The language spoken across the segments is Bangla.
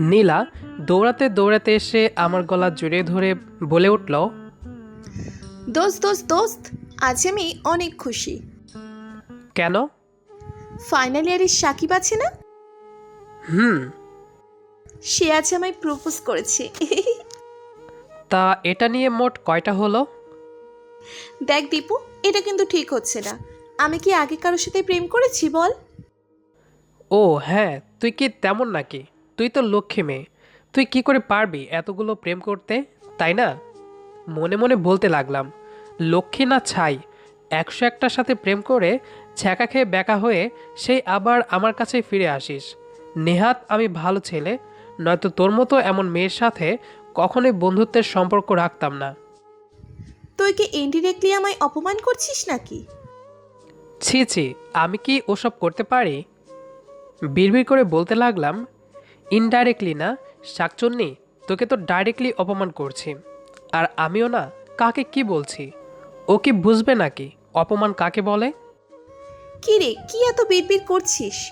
নীলা দৌড়াতে দৌড়াতে এসে আমার গলা জড়িয়ে ধরে বলে উঠল দোস্ত দোস্ত দোস্ত আজ আমি অনেক খুশি। কেন? ফাইনাল ইয়ারের সাকিব আছে না? হুম। সে আজ আমায় প্রপোজ করেছে। তা এটা নিয়ে মোট কয়টা হলো? দেখ দীপু এটা কিন্তু ঠিক হচ্ছে না। আমি কি আগে কারোর সাথে প্রেম করেছি বল? ও হ্যাঁ তুই কি তেমন নাকি? তুই তো লক্ষ্মী মেয়ে। তুই কি করে পারবি এতগুলো প্রেম করতে তাই না? মনে মনে বলতে লাগলাম লক্ষ্মী না ছাই একশো একটার সাথে প্রেম করে ছ্যাঁকা খেয়ে ব্যাকা হয়ে সেই আবার আমার কাছে ফিরে আসিস। নেহাত আমি ভালো ছেলে নয়তো তোর মতো এমন মেয়ের সাথে কখনোই বন্ধুত্বের সম্পর্ক রাখতাম না। তুই কি ইনডিরেক্টলি আমায় অপমান করছিস নাকি? ছি ছি আমি কি ওসব করতে পারি? বিড়বিড় করে বলতে লাগলাম ইনডাইরেক্টলি না শাকচন্নি তোকে তো ডাইরেক্টলি অপমান করছি। আর আমিও না কাকে কি বলছি? ও কি বুঝবে নাকি অপমান কাকে বলে? কি রে কি এত বিড়বিড় করছিস?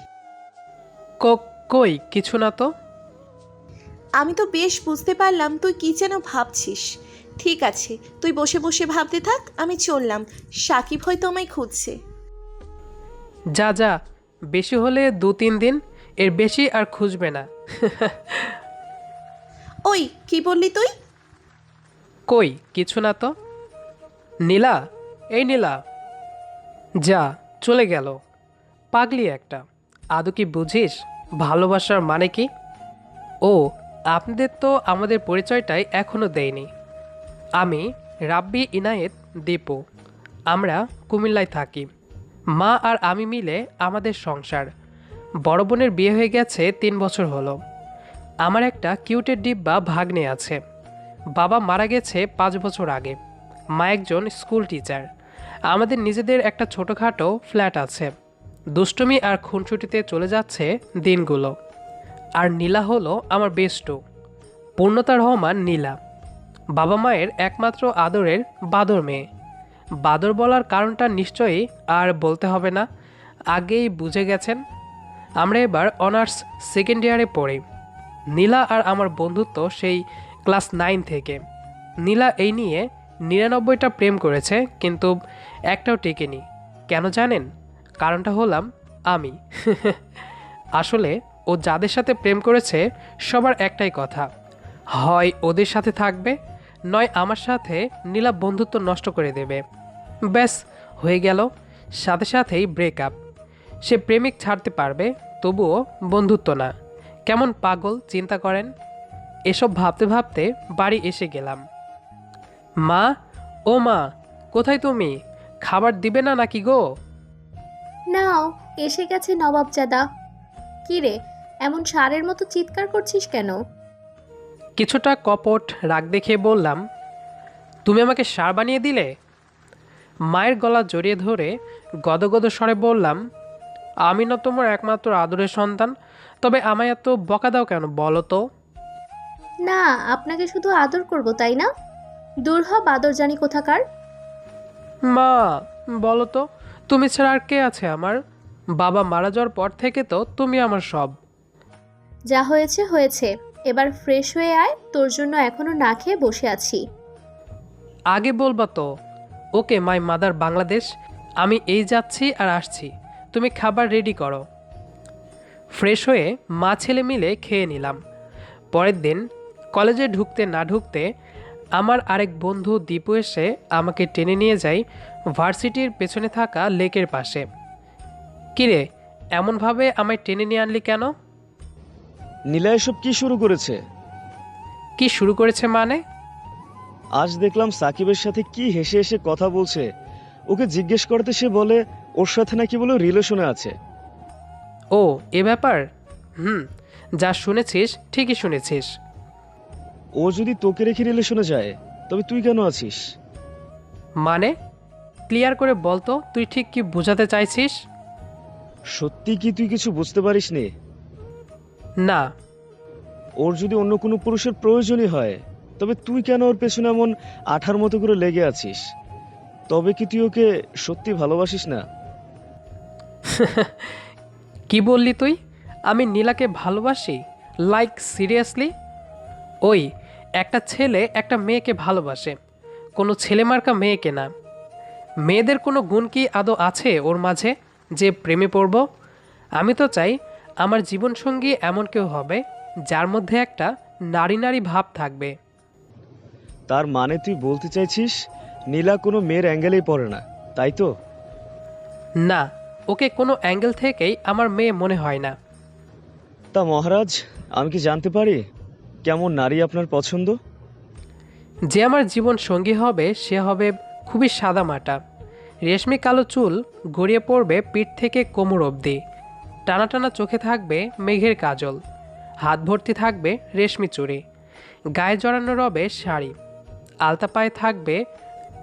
ক- কই কিছু না তো। আমি তো বেশ বুঝতে পারলাম তুই কি যেন ভাবছিস। ঠিক আছে তুই বসে বসে ভাবতে থাক আমি চললাম। সাকিব হয়তো আমায় খুঁজছে। যা যা বেশি হলে দু তিন দিন এর বেশি আর খুঁজবে না। ওই কি বললি তুই? কই কিছু না তো। নীলা এই নীলা। যা চলে গেল। পাগলি একটা। আদৌ কি বুঝিস ভালোবাসার মানে কি? ও আপনাদের তো আমাদের পরিচয়টাই এখনও দেয়নি। আমি রাব্বি ইনায়েত দীপু। আমরা কুমিল্লায় থাকি। মা আর আমি মিলে আমাদের সংসার। বড় বোনের বিয়ে হয়ে গেছে তিন বছর হলো। আমার একটা কিউটের ডিব্বা ভাগ্নে আছে। বাবা মারা গেছে পাঁচ বছর আগে। মা একজন স্কুল টিচার। আমাদের নিজেদের একটা ছোটোখাটো ফ্ল্যাট আছে। দুষ্টুমি আর খুনসুটিতে চলে যাচ্ছে দিনগুলো। আর নীলা হলো আমার বেস্টু পূর্ণতা রহমান নীলা। বাবা মায়ের একমাত্র আদরের বাদর মেয়ে। বাদর বলার কারণটা নিশ্চয়ই আর বলতে হবে না। আগেই বুঝে গেছেন আমরা এবার অনার্স সেকেন্ড ইয়ারে পড়ি। নীলা আর আমার বন্ধুত্ব সেই ক্লাস নাইন থেকে। নীলা এই নিয়ে নিরানব্বইটা প্রেম করেছে, কিন্তু একটাও টেকেনি। কেন জানেন? কারণটা হলাম আমি। আসলে ও যাদের সাথে প্রেম করেছে, সবার একটাই কথা। হয় ওদের সাথে থাকবে, নয় আমার সাথে নীলা বন্ধুত্ব নষ্ট করে দেবে। ব্যাস, হয়ে গেল। সাথে সাথেই ব্রেকআপ সে প্রেমিক ছাড়তে পারবে তবুও বন্ধুত্ব না। কেমন পাগল চিন্তা করেন। এসব ভাবতে ভাবতে বাড়ি এসে গেলাম। মা ও মা কোথায় তুমি? খাবার দিবে না নাকি গো? নাও এসে গেছে নবাবজাদা। কি রে এমন সারের মতো চিৎকার করছিস কেন? কিছুটা কপট রাগ দেখে বললাম তুমি আমাকে সার বানিয়ে দিলে? মায়ের গলা জড়িয়ে ধরে গদগদ স্বরে বললাম আমি না তোমার একমাত্র আদরের সন্তান। তবে আমায় এত বকা দাও কেন বলো তো। না আপনাকে শুধু আদর করব তাই না? দূর হ বাদর জানি কোথাকার। মা বলো তো তুমি ছাড়া আর কে আছে আমার? বাবা মারা যাওয়ার পর থেকে তো তুমি আমার সব। যা হয়েছে হয়েছে। এবার ফ্রেশ হয়ে আয় তোর জন্য এখনও না খেয়ে বসে আছি। আগে বলবা তো ওকে মাই মাদার বাংলাদেশ আমি এই যাচ্ছি আর আসছি। তুমি খাবার রেডি করো। ফ্রেশ হয়ে মা ছেলে মিলে খেয়ে নিলাম। পরের দিন কলেজে ঢুকতে না ঢুকতে আমার আরেক বন্ধু দীপু এসে আমাকে টেনে নিয়ে যায় ভার্সিটির পেছনে থাকা লেকের পাশে। কিরে এমনভাবে আমায় টেনে নিয়ে আনলি কেন? নীলা এসব কি শুরু করেছে? কি শুরু করেছে মানে? আজ দেখলাম সাকিবের সাথে কি হেসে হেসে কথা বলছে। ওকে জিজ্ঞেস করতে সে বলে ওর সাথে নাকি বলে রিলেশনে আছে। ও এ ব্যাপার? হুম যা শুনেছিস ঠিকই শুনেছিস। ও যদি তোকে রেখে রিলেশনে যায় তবে তুই কেন আছিস? মানে? ক্লিয়ার করে বলতো তুই ঠিক কি বোঝাতে চাইছিস? সত্যি কি তুই কিছু বুঝতে পারিস নি না। ওর যদি অন্য কোনো পুরুষের প্রয়োজনই হয় তবে তুই কেন ওর পেছনে এমন আঠার মতো করে লেগে আছিস? তবে কি তুই ওকে সত্যি ভালোবাসিস না? কি বললি তুই? আমি নীলাকে ভালোবাসি? লাইক সিরিয়াসলি ওই একটা ছেলে একটা মেয়েকে ভালোবাসে। কোনো ছেলে ছেলেমার্কা মেয়েকে না। মেয়েদের কোনো গুণ কি আদৌ আছে ওর মাঝে যে প্রেমে পড়ব? আমি তো চাই আমার জীবনসঙ্গী এমন কেউ হবে যার মধ্যে একটা নারী নারী ভাব থাকবে। তার মানে তুই বলতে চাইছিস নীলা কোনো মেয়ের অ্যাঙ্গেলেই পড়ে না তাই তো? না ওকে কোনো অ্যাঙ্গেল থেকেই আমার মেয়ে মনে হয় না। তা মহারাজ আমি কি জানতে পারি কেমন নারী আপনার পছন্দ? যে আমার জীবন সঙ্গী হবে সে হবে খুবই সাদামাটা রেশমি কালো চুল গড়িয়ে পড়বে পিঠ থেকে কোমর অবধি। টানা টানা চোখে থাকবে মেঘের কাজল। হাত ভর্তি থাকবে রেশমি চুড়ি। গায়ে জড়ানো রবে শাড়ি। আলতা পায়ে থাকবে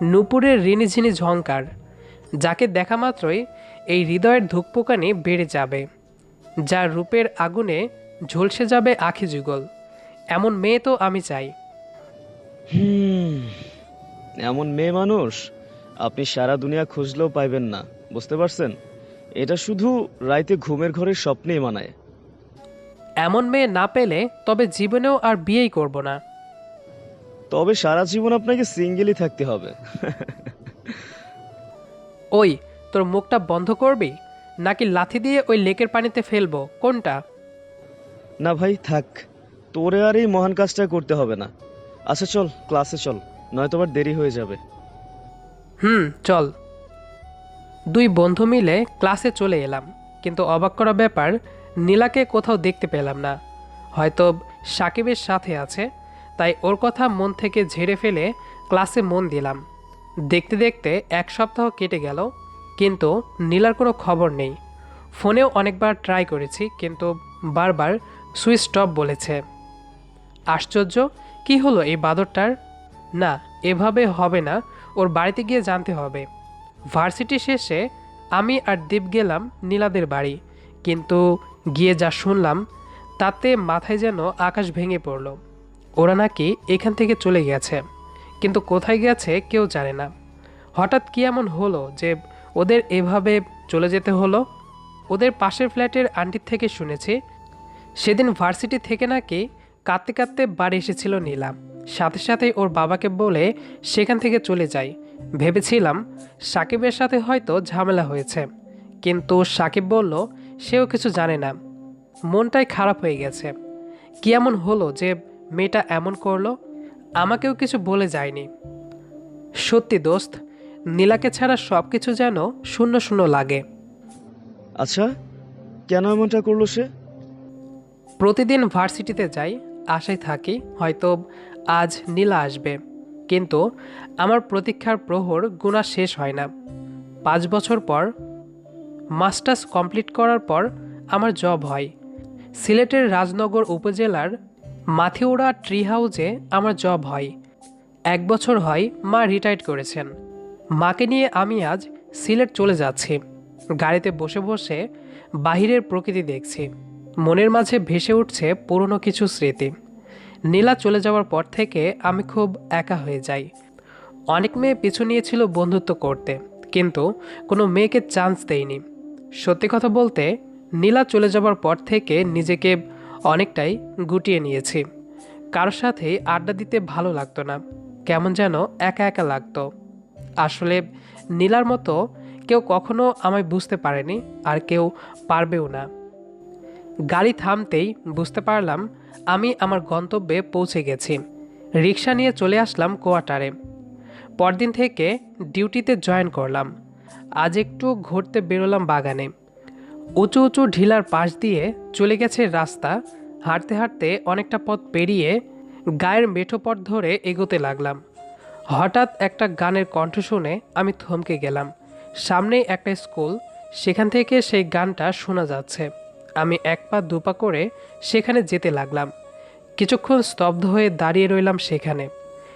নুপুরের রিনিঝিনি ঝঙ্কার যাকে দেখা মাত্রই এই হৃদয়ের ধুকপোকানি বেড়ে যাবে যার রূপের আগুনে ঝলসে যাবে আখি যুগল। এমন মেয়ে তো আমি চাই। হুম এমন মেয়ে মানুষ আপনি সারা দুনিয়া খুঁজলেও পাইবেন না বুঝতে পারছেন? এটা শুধু রাইতে ঘুমের ঘরের স্বপ্নেই মানায়। এমন মেয়ে না পেলে তবে জীবনেও আর বিয়েই করব না। তবে সারা জীবন আপনাকে সিঙ্গেলই থাকতে হবে। ওই তোর মুখটা বন্ধ করবি? নাকি লাথি দিয়ে ওই লেকের পানিতে ফেলব? কোনটা? না ভাই থাক। তোরে আর এই মহান কাজটা করতে হবে না। আচ্ছা চল ক্লাসে চল। নয়তো আবার দেরি হয়ে যাবে। হুম চল। দুই বন্ধু মিলে ক্লাসে চলে এলাম। কিন্তু অবাক করা ব্যাপার নীলাকে কোথাও দেখতে পেলাম না। হয়তো সাকিবের সাথে আছে তাই ওর কথা মন থেকে ঝেড়ে ফেলে ক্লাসে মন দিলাম। দেখতে দেখতে এক সপ্তাহ কেটে গেল। কিন্তু নীলার কোনো খবর নেই। ফোনেও অনেকবার ট্রাই করেছি, কিন্তু বারবার সুইচ টপ বলেছে। আশ্চর্য, কি হলো এই বাদরটার? না, এভাবে হবে না, ওর বাড়িতে গিয়ে জানতে হবে। ভার্সিটি শেষে আমি আর দীপ গেলাম নীলাদের বাড়ি, কিন্তু গিয়ে যা শুনলাম, তাতে মাথায় যেন আকাশ ভেঙে পড়ল। ওরা নাকি এখান থেকে চলে গেছে, কিন্তু কোথায় গেছে কেউ জানে না। হঠাৎ কি এমন হলো যে ওদের এভাবে চলে যেতে হলো। ওদের পাশের ফ্ল্যাটের আন্টির থেকে শুনেছি। সেদিন ভার্সিটি থেকে নাকি কাঁদতে কাঁদতে বাড়ি এসেছিল নীলা। সাথে সাথে ওর বাবাকে বলে সেখান থেকে চলে যাই। ভেবেছিলাম সাকিবের সাথে হয়তো ঝামেলা হয়েছে। কিন্তু সাকিব বলল, সেও কিছু জানে না। মনটাই খারাপ হয়ে গেছে। কি এমন হলো যে মেয়েটা এমন করল? আমাকেও কিছু বলে যায়নি। সত্যি দোস্ত নীলাকে ছাড়া সব কিছু যেন শূন্য শূন্য লাগে। আচ্ছা কেন এমনটা করল সে? প্রতিদিন ভার্সিটিতে যাই আশায় থাকি হয়তো আজ নীলা আসবে। কিন্তু আমার প্রতীক্ষার প্রহর গুণা শেষ হয় না। পাঁচ বছর পর মাস্টার্স কমপ্লিট করার পর আমার জব হয়। সিলেটের রাজনগর উপজেলার মাথিউড়া ট্রি হাউসে আমার জব হয়। এক বছর হয় মা রিটায়ার্ড করেছেন। মাকে নিয়ে আমি আজ সিলেট চলে যাচ্ছি। গাড়িতে বসে বসে বাহিরের প্রকৃতি দেখছি। মনের মাঝে ভেসে উঠছে পুরনো কিছু স্মৃতি। নীলা চলে যাওয়ার পর থেকে আমি খুব একা হয়ে যাই। অনেক মেয়ে পিছু নিয়েছিল বন্ধুত্ব করতে, কিন্তু কোনো মেয়েকে চান্স দেয়নি। সত্যি কথা বলতে, নীলা চলে যাওয়ার পর থেকে নিজেকে অনেকটাই গুটিয়ে নিয়েছি। কারোর সাথে আড্ডা দিতে ভালো লাগতো না। কেমন যেন একা একা লাগতো। আসলে নীলার মতো কেউ কখনো আমায় বুঝতে পারেনি আর কেউ পারবেও না। গাড়ি থামতেই বুঝতে পারলাম আমি আমার গন্তব্যে পৌঁছে গেছি। রিক্সা নিয়ে চলে আসলাম কোয়ার্টারে। পরদিন থেকে ডিউটিতে জয়েন করলাম। আজ একটু ঘুরতে বেরোলাম বাগানে। উঁচু উঁচু ঢিলার পাশ দিয়ে চলে গেছে রাস্তা। হাঁটতে হাঁটতে অনেকটা পথ পেরিয়ে গায়ের মেঠো পথ ধরে এগোতে লাগলাম। হঠাৎ একটা গানের কণ্ঠ শুনে আমি থমকে গেলাম। সামনেই একটা স্কুল, সেখান থেকে সেই গানটা শোনা যাচ্ছে। আমি এক পা দুপা করে সেখানে যেতে লাগলাম। কিছুক্ষণ স্তব্ধ হয়ে দাঁড়িয়ে রইলাম সেখানে।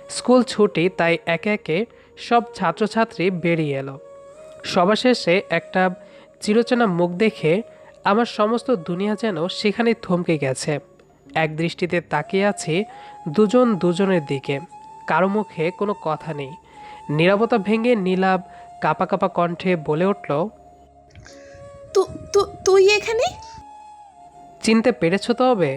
স্কুল ছুটি, তাই একে একে সব ছাত্রছাত্রী বেরিয়ে এলো। সবার শেষে একটা চিরচেনা মুখ দেখে আমার সমস্ত দুনিয়া যেন সেখানে থমকে গেছে। এক দৃষ্টিতে তাকিয়ে আছি দুজন দুজনের দিকে। কারও মুখে কোনো কথা নেই। নীরবতা ভেঙে নীলাভ কাপা কাপা কণ্ঠে বলে উঠল তুই এখানে? চিনতে পেরেছ হবে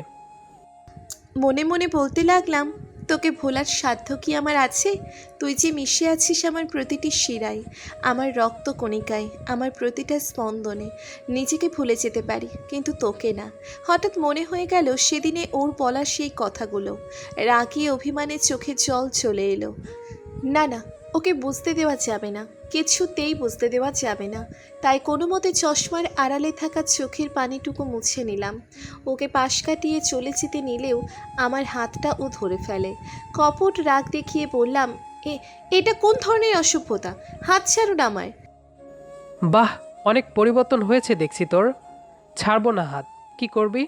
মনে মনে বলতে লাগলাম তোকে ভোলার সাধ্য কি আমার আছে? তুই যে মিশে আছিস আমার প্রতিটি শিরায়, আমার রক্ত কণিকায়, আমার প্রতিটা স্পন্দনে, নিজেকে ভুলে যেতে পারি, কিন্তু তোকে না। হঠাৎ মনে হয়ে গেল সেদিনে ওর বলা সেই কথাগুলো। রাগি অভিমানে চোখে জল চলে এলো। না না ওকে বুঝতে দেওয়া যাবে না। কিছুতেই বুঝতে দেওয়া যাবে না। তাই কোনো মতে চশমার আড়ালে থাকা চোখের পানিটুকু মুছে নিলাম। ওকে পাশ কাটিয়ে চলে যেতে নিলেও আমার হাতটা ও ধরে ফেলে। কপট রাগ দেখিয়ে বললাম এ এটা কোন ধরনের অসভ্যতা? হাত ছাড়ুন আমার বাহ অনেক পরিবর্তন হয়েছে দেখছি তোর। ছাড়বো না হাত কি করবি?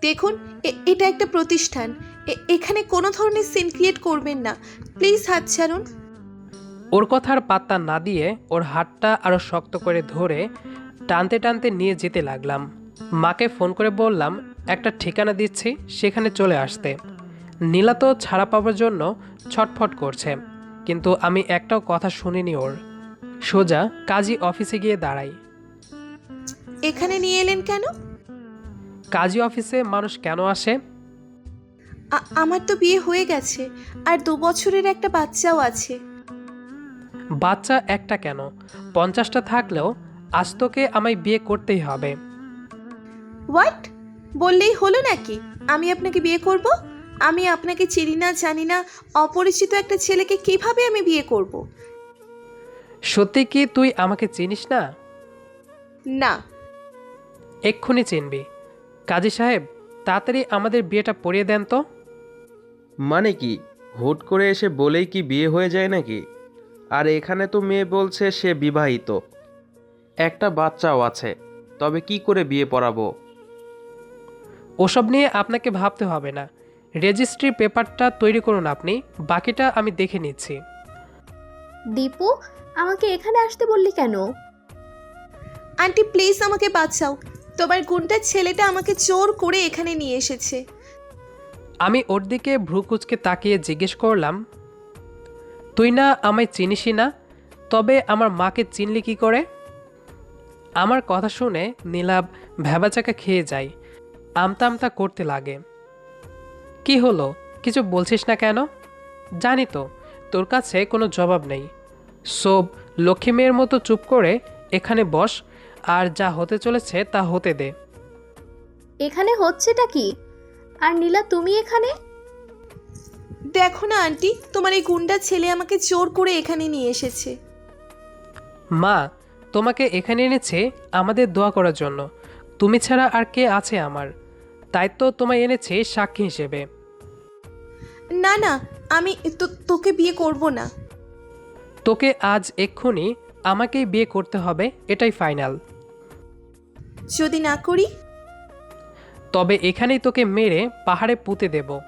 দেখুন এটা একটা প্রতিষ্ঠান। এখানে কোনো ধরনের সিন ক্রিয়েট করবেন না। প্লিজ হাত ছাড়ুন। ওর কথার পাত্তা না দিয়ে ওর হাতটা আরও শক্ত করে ধরে টানতে টানতে নিয়ে যেতে লাগলাম। মাকে ফোন করে বললাম একটা ঠিকানা দিচ্ছি সেখানে চলে আসতে। নীলা তো ছাড়া পাওয়ার জন্য ছটফট করছে কিন্তু আমি একটাও কথা শুনিনি ওর। সোজা কাজী অফিসে গিয়ে দাঁড়াই। এখানে নিয়ে এলেন কেন? কাজী অফিসে মানুষ কেন আসে? আ- আমার তো বিয়ে হয়ে গেছে আর দু বছরের একটা বাচ্চাও আছে। বাচ্চা একটা কেন? পঞ্চাশটা থাকলেও আজ তোকে আমায় বিয়ে করতেই হবে। হোয়াট বললেই হলো নাকি? আমি আপনাকে বিয়ে করব? আমি আপনাকে চিনি না জানি না অপরিচিত একটা ছেলেকে কীভাবে আমি বিয়ে করব? সত্যি কি তুই আমাকে চিনিস না? না। এক্ষুনি চিনবি। কাজী সাহেব তাড়াতাড়ি আমাদের বিয়েটা পড়িয়ে দেন তো। মানে কি? হুট করে এসে বলেই কি বিয়ে হয়ে যায় নাকি? আর এখানে তো মেয়ে বলছে সে বিবাহিত। একটা বাচ্চাও আছে তবে কি করে বিয়ে পড়াবো? ওসব নিয়ে আপনাকে ভাবতে হবে না। রেজিস্ট্রি পেপারটা তৈরি করুন আপনি বাকিটা আমি দেখে নিচ্ছি। দীপু আমাকে এখানে আসতে বললি কেন? আন্টি প্লিজ আমাকে বাঁচাও। তোমার গুন্ডার ছেলেটা আমাকে জোর করে এখানে নিয়ে এসেছে। আমি ওর দিকে ভ্রুকুচকে তাকিয়ে জিজ্ঞেস করলাম তুই না আমায় চিনিসই না, তবে আমার মাকে চিনলি কি করে? আমার কথা শুনে নীলাভ ভ্যাবাচাকা খেয়ে যায়, আমতা আমতা করতে লাগে। কি হলো? কিছু বলছিস না কেন? জানি তো, তোর কাছে কোনো জবাব নেই। সব লক্ষ্মী মেয়ের মতো চুপ করে এখানে বস, আর যা হতে চলেছে তা হতে দে। এখানে হচ্ছেটা কি? আর নীলা, তুমি এখানে? দেখো না আন্টি তোমার এই গুন্ডা ছেলে আমাকে জোর করে এখানে নিয়ে এসেছে। মা তোমাকে এখানে এনেছে আমাদের দোয়া করার জন্য। তুমি ছাড়া আর কে আছে আমার? তাই তো তোমায় এনেছে সাক্ষী হিসেবে। না না আমি তো- তোকে বিয়ে করব না। তোকে আজ এক্ষুনি আমাকেই বিয়ে করতে হবে এটাই ফাইনাল। যদি না করি? তবে এখানেই তোকে মেরে পাহাড়ে পুঁতে দেব।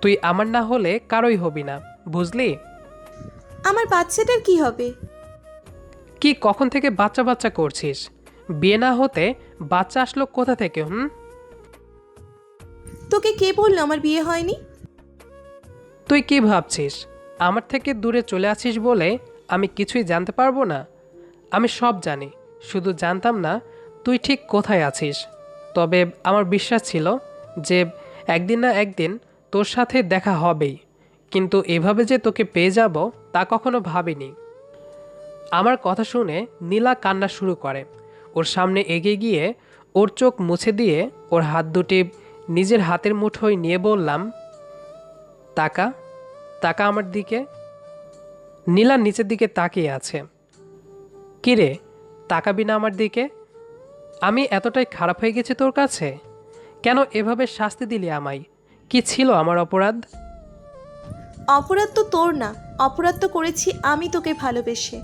তুই আমার না হলে কারোই হবি না বুঝলি? আমার বাচ্চাটার কি হবে? কি কখন থেকে বাচ্চা বাচ্চা করছিস? বিয়ে না হতে বাচ্চা আসলো কোথা থেকে হুম? তোকে কে বলল আমার বিয়ে হয়নি? তুই কি ভাবছিস? আমার থেকে দূরে চলে আছিস বলে আমি কিছুই জানতে পারব না? আমি সব জানি শুধু জানতাম না তুই ঠিক কোথায় আছিস। তবে আমার বিশ্বাস ছিল যে একদিন না একদিন তোর সাথে দেখা হবেই। কিন্তু এভাবে যে তোকে পেয়ে যাব, তা কখনো ভাবিনি। আমার কথা শুনে নীলা কান্না শুরু করে। ওর সামনে এগিয়ে গিয়ে ওর চোখ মুছে দিয়ে ওর হাত দুটি নিজের হাতের মুঠোয় নিয়ে বললাম, তাকা তাকা আমার দিকে। নীলা নিচের দিকে তাকিয়ে আছে। কিরে তাকাবি না আমার দিকে? আমি এতটাই খারাপ হয়ে গেছি তোর কাছে? কেন এভাবে শাস্তি দিলি আমায়? কি ছিল আমার অপরাধ? অপরাধ তো তোর না অপরাধ তো করেছি আমি তোকে ভালোবেসে।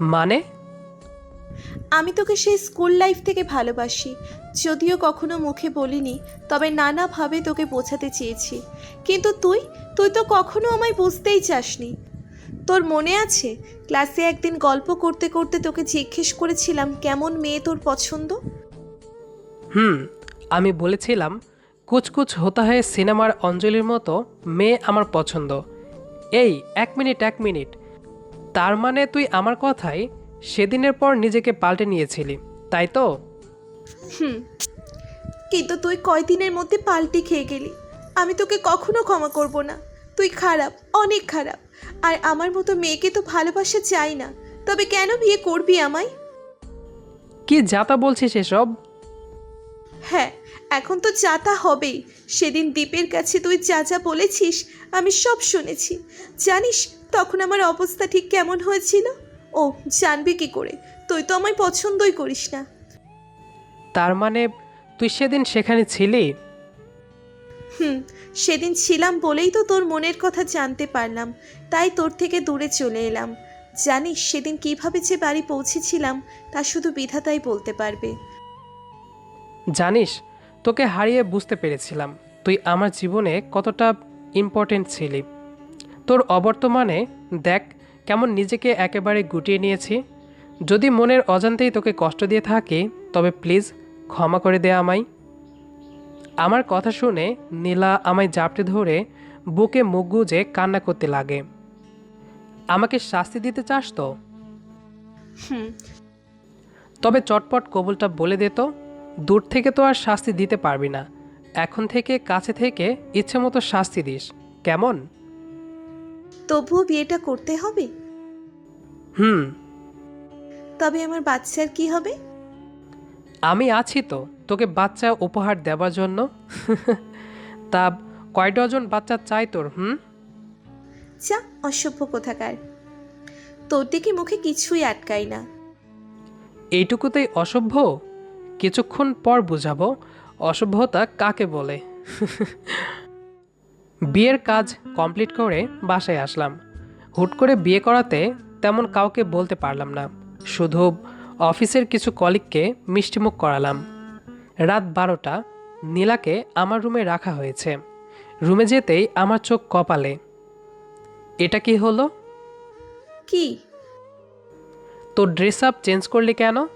মানে? আমি তোকে সেই স্কুল লাইফ থেকে ভালোবাসি যদিও কখনো মুখে বলিনি তবে নানাভাবে তোকে বোঝাতে চেয়েছি। কিন্তু তুই তুই তো কখনো আমায় বুঝতেই চাসনি। তোর মনে আছে ক্লাসে একদিন গল্প করতে করতে তোকে জিজ্ঞেস করেছিলাম কেমন মেয়ে তোর পছন্দ? হুম আমি বলেছিলাম কুচকুচ হতা হয়ে সিনেমার অঞ্জলির মতো মেয়ে আমার পছন্দ। এই এক মিনিট এক মিনিট। তার মানে তুই আমার কথাই সেদিনের পর নিজেকে পাল্টে নিয়েছিলি তাই তো? হুম। কিন্তু তুই কয়দিনের মধ্যে পাল্টি খেয়ে গেলি? আমি তোকে কখনো ক্ষমা করব না। তুই খারাপ অনেক খারাপ। আর আমার মতো মেয়েকে তো ভালোবাসা চাই না। তবে কেন বিয়ে করবি আমায়? কি যাতা বলছিস এসব? হ্যাঁ এখন তো চাতা হবেই। সেদিন দ্বীপের কাছে তুই যা যা বলেছিস আমি সব শুনেছি। জানিস তখন আমার অবস্থা ঠিক কেমন হয়েছিল? ও জানবি কি করে? তুই তো আমায় পছন্দই করিস না। তার মানে তুই সেদিন সেখানে ছিলি? হুম সেদিন ছিলাম বলেই তো তোর মনের কথা জানতে পারলাম। তাই তোর থেকে দূরে চলে এলাম। জানিস সেদিন কীভাবে যে বাড়ি পৌঁছেছিলাম তা শুধু বিধাতাই বলতে পারবে। জানিস তোকে হারিয়ে বুঝতে পেরেছিলাম। তুই আমার জীবনে কতটা ইম্পর্টেন্ট ছিলি। তোর অবর্তমানে দেখ কেমন নিজেকে একেবারে গুটিয়ে নিয়েছি। যদি মনের অজান্তেই তোকে কষ্ট দিয়ে থাকি তবে প্লিজ ক্ষমা করে দে আমায়। আমার কথা শুনে নীলা আমায় জাপটে ধরে বুকে মুখ গুজে কান্না করতে লাগে। আমাকে শাস্তি দিতে চাস তো? তবে চটপট কবুলটা বলে দে তো। দূর থেকে তো আর শাস্তি দিতে পারবি না। এখন থেকে কাছে থেকে ইচ্ছে মতো শাস্তি দিস। কেমন? তবুও বিয়েটা করতে হবে? হুম। তবে আমার বাচ্চার কি হবে? আমি আছি তো তোকে বাচ্চা উপহার দেওয়ার জন্য। তা কয় ডজন বাচ্চা চাই তোর হুম? যা অসভ্য কোথাকার। তোর দিকে মুখে কিছুই আটকাই না। এইটুকুতেই অসভ্য? কিছুক্ষণ পর বুঝাবো অসভ্যতা কাকে বলে। বিয়ের কাজ কমপ্লিট করে বাসায় আসলাম। হুট করে বিয়ে করাতে তেমন কাউকে বলতে পারলাম না। শুধু অফিসের কিছু কলিগকে মিষ্টিমুখ করালাম। রাত বারোটা নীলাকে আমার রুমে রাখা হয়েছে। রুমে যেতেই আমার চোখ কপালে। এটা কি হলো? কি? তোর ড্রেস আপ চেঞ্জ করলি কেন?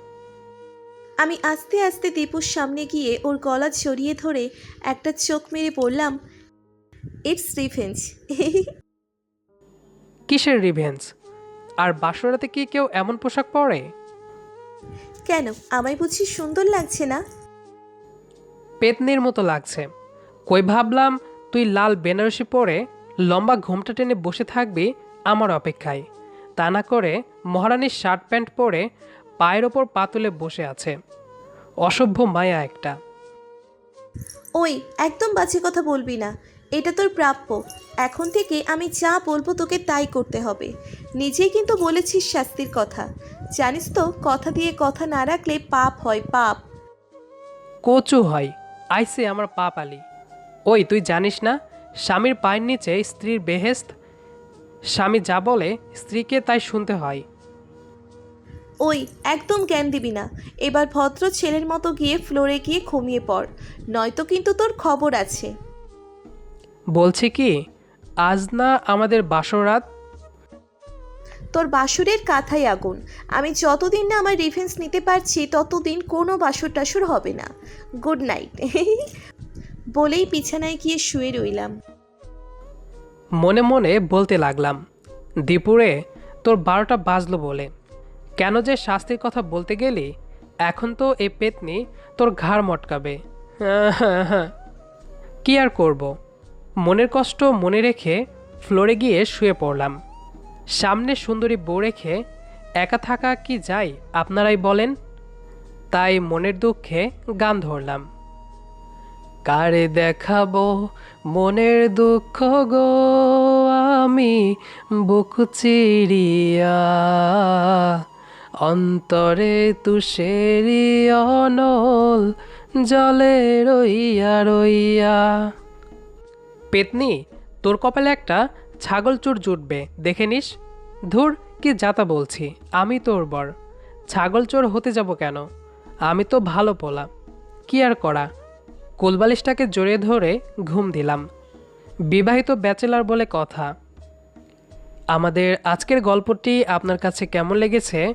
আমি আস্তে আস্তে দীপুর সামনে গিয়ে ওর গলা জড়িয়ে ধরে একটা চোখ মেরে বললাম ইটস রিভেঞ্জ কিসের রিভেন্স আর বাসরাতে কি কেউ এমন পোশাক পরে? কেন? আমায় বুঝি সুন্দর লাগছে না? পেতনির মতো লাগছে। কই ভাবলাম তুই লাল বেনারসি পরে লম্বা ঘোমটা টেনে বসে থাকবি আমার অপেক্ষায়। তা না করে মহারানীর শার্ট প্যান্ট পরে পায়ের ওপর পাতলে বসে আছে। অসভ্য মায়া একটা। ওই একদম বাজে কথা বলবি না। এটা তোর প্রাপ্য। এখন থেকে আমি যা বলব তোকে তাই করতে হবে। নিজেই কিন্তু বলেছিস শাস্তির কথা। জানিস তো কথা দিয়ে কথা না রাখলে পাপ হয় পাপ। কচু হয়। আইসে আমার পাপ আলি। ওই তুই জানিস না স্বামীর পায়ের নিচে স্ত্রীর বেহেস্ত স্বামী যা বলে স্ত্রীকে তাই শুনতে হয়। ওই একদম জ্ঞান দিবি না। এবার ভদ্র ছেলের মতো গিয়ে ফ্লোরে গিয়ে ঘুমিয়ে পড়। নয়তো কিন্তু তোর খবর আছে। বলছি কি আজ না আমাদের বাসরাত তোর বাসুরের কাথায় আগুন। আমি যতদিন না আমার রিফেন্স নিতে পারছি ততদিন কোনো বাসুর টাসুর হবে না। গুড নাইট বলেই বিছানায় গিয়ে শুয়ে রইলাম। মনে মনে বলতে লাগলাম দীপুরে তোর বারোটা বাজলো বলে। কেন যে শাস্তির কথা বলতে গেলি এখন তো এই পেতনি তোর ঘাড় মটকাবে। কি আর করব? মনের কষ্ট মনে রেখে ফ্লোরে গিয়ে শুয়ে পড়লাম। সামনে সুন্দরী বউ রেখে একা থাকা কি যাই আপনারাই বলেন? তাই মনের দুঃখে গান ধরলাম। কারে দেখাবো মনের দুঃখ গো আমি বুক চিরিয়া? অন্তরে তুষেরি অনল, জলে রইয়া রইয়া। পেতনি, তোর কপালে একটা ছাগল চোর জুটবে, দেখে নিস। ধুর, কি যাতা বলছি, আমি তোর বর। ছাগল চোর হতে যাব কেন? আমি তো ভালো পোলা। কি আর করা? কোলবালিশটাকে জড়িয়ে ধরে ঘুম দিলাম। বিবাহিত ব্যাচেলার বলে কথা। আমাদের আজকের গল্পটি আপনার কাছে কেমন লেগেছে?